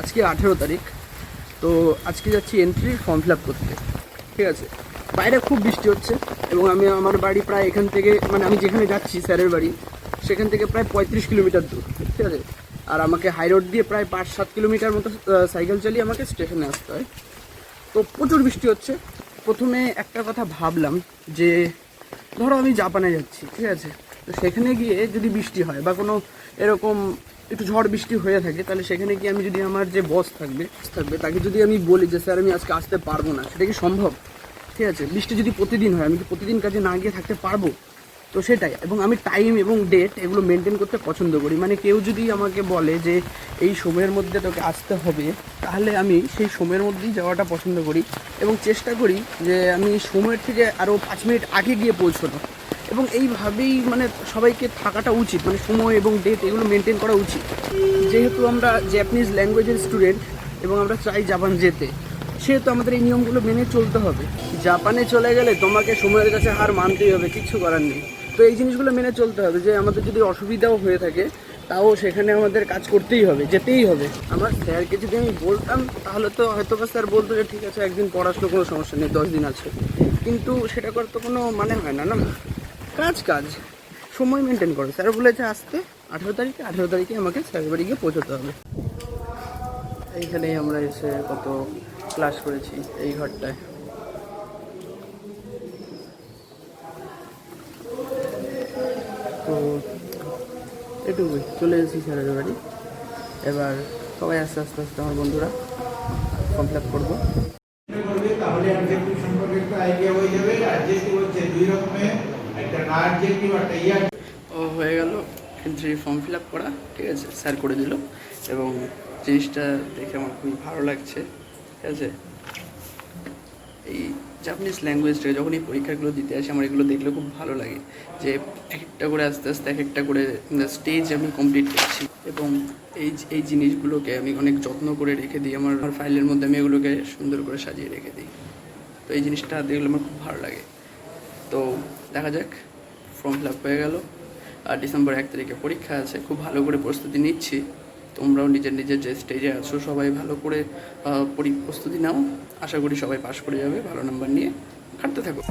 আজকে আঠেরো তারিখ। তো আজকে যাচ্ছি এন্ট্রি ফর্ম ফিল আপ করতে। ঠিক আছে? বাইরে খুব বৃষ্টি হচ্ছে এবং আমি, আমার বাড়ি প্রায় এখান থেকে মানে আমি যেখানে যাচ্ছি স্যারের বাড়ি, সেখান থেকে প্রায় পঁয়ত্রিশ কিলোমিটার দূর। ঠিক আছে? আর আমাকে হাই রোড দিয়ে প্রায় পাঁচ সাত কিলোমিটার মতো সাইকেল চালিয়ে আমাকে স্টেশনে আসতে হয়। তো প্রচুর বৃষ্টি হচ্ছে। প্রথমে একটা কথা ভাবলাম যে, ধরো আমি জাপানে যাচ্ছি, ঠিক আছে? তো সেখানে গিয়ে যদি বৃষ্টি হয় বা কোনো এরকম একটু ঝড় বৃষ্টি হয়ে থাকে, তাহলে সেখানে গিয়ে আমি যদি আমার যে বস থাকবে থাকবে, তাকে যদি আমি বলি যে, স্যার, আমি আজকে আসতে পারব না। সেটা কি সম্ভব? ঠিক আছে, বৃষ্টি যদি প্রতিদিন হয়, আমি কি প্রতিদিন কাজে না গিয়ে থাকতে পারব? তো সেটাই, এবং আমি টাইম এবং ডেট এগুলো মেনটেন করতে পছন্দ করি। মানে কেউ যদি আমাকে বলে যে, এই সময়ের মধ্যে তোকে আসতে হবে, তাহলে আমি সেই সময়ের মধ্যেই যাওয়াটা পছন্দ করি এবং চেষ্টা করি যে, আমি সময়ের থেকে আরও পাঁচ মিনিট আগে গিয়ে পৌঁছানো। এবং এইভাবেই মানে সবাইকে থাকাটা উচিত মানে সময় এবং ডেট এগুলো মেনটেন করা উচিত। যেহেতু আমরা জ্যাপানিজ ল্যাঙ্গুয়েজের স্টুডেন্ট এবং আমরা চাই জাপান যেতে, সেহেতু আমাদের এই নিয়মগুলো মেনে চলতে হবে। জাপানে চলে গেলে তোমাকে সময়ের কাছে হার মানতেই হবে, কিচ্ছু করার নেই। তো এই জিনিসগুলো মেনে চলতে হবে যে আমাদের যদি অসুবিধাও হয়ে থাকে, তাও সেখানে আমাদের কাজ করতেই হবে, যেতেই হবে। আমার স্যারকে যদি আমি বলতাম, তাহলে তো হয়তো বা স্যার বলতো যে, ঠিক আছে, একদিন পড়াশোনা কোনো সমস্যা নেই, দশ দিন আছে। কিন্তু সেটা করার তো কোনো মানে হয় না না? কাজ কাজ। সময় মেনটেন করো। স্যার বলেছে আসতে আঠেরো তারিখে আঠেরো তারিখে আমাকে স্যারের বাড়ি গিয়ে পৌঁছতে হবে। এইখানেই আমরা এসে কত ক্লাস করেছি এই ঘরটায়। তো এটুকুই। চলে এসেছি স্যারের বাড়ি। এবার সবাই আস্তে আস্তে আস্তে আমার বন্ধুরা আপ করব। তাহলে অ্যাডজেক্টিভ সম্পর্কে একটু আইডিয়া হয়ে যাবে। অ্যাডজেক্টিভ হচ্ছে দুই রকমের ও, হয়ে গেল। এন্ট্রি ফর্ম ফিল আপ করা, ঠিক আছে? স্যার করে দিল। এবং জিনিসটা দেখে আমার খুবই ভালো লাগছে, ঠিক আছে? এই জাপানিজ ল্যাঙ্গুয়েজটা যখন এই পরীক্ষাগুলো দিতে আসি, আমার এগুলো দেখলে খুব ভালো লাগে। যে এক একটা করে আস্তে আস্তে এক একটা করে স্টেজ আমি কমপ্লিট করছি। এবং এই এই জিনিসগুলোকে আমি অনেক যত্ন করে রেখে দিই। আমার ফাইলের মধ্যে আমি এগুলোকে সুন্দর করে সাজিয়ে রেখে দিই। তো এই জিনিসটা দেখলে আমার খুব ভালো লাগে। তো দেখা যাক ফর্ম ফিল আপ হয়ে গেল। আর ডিসেম্বর এক তারিখে পরীক্ষা আছে, খুব ভালো করে প্রস্তুতি নিচ্ছি। তোমরাও নিজের নিজের যে স্টেজে আছো, সবাই ভালো করে পরি- প্রস্তুতি নাও। আশা করি সবাই পাশ করে যাবে, ভালো নাম্বার নিয়ে। খাটতে থাকো।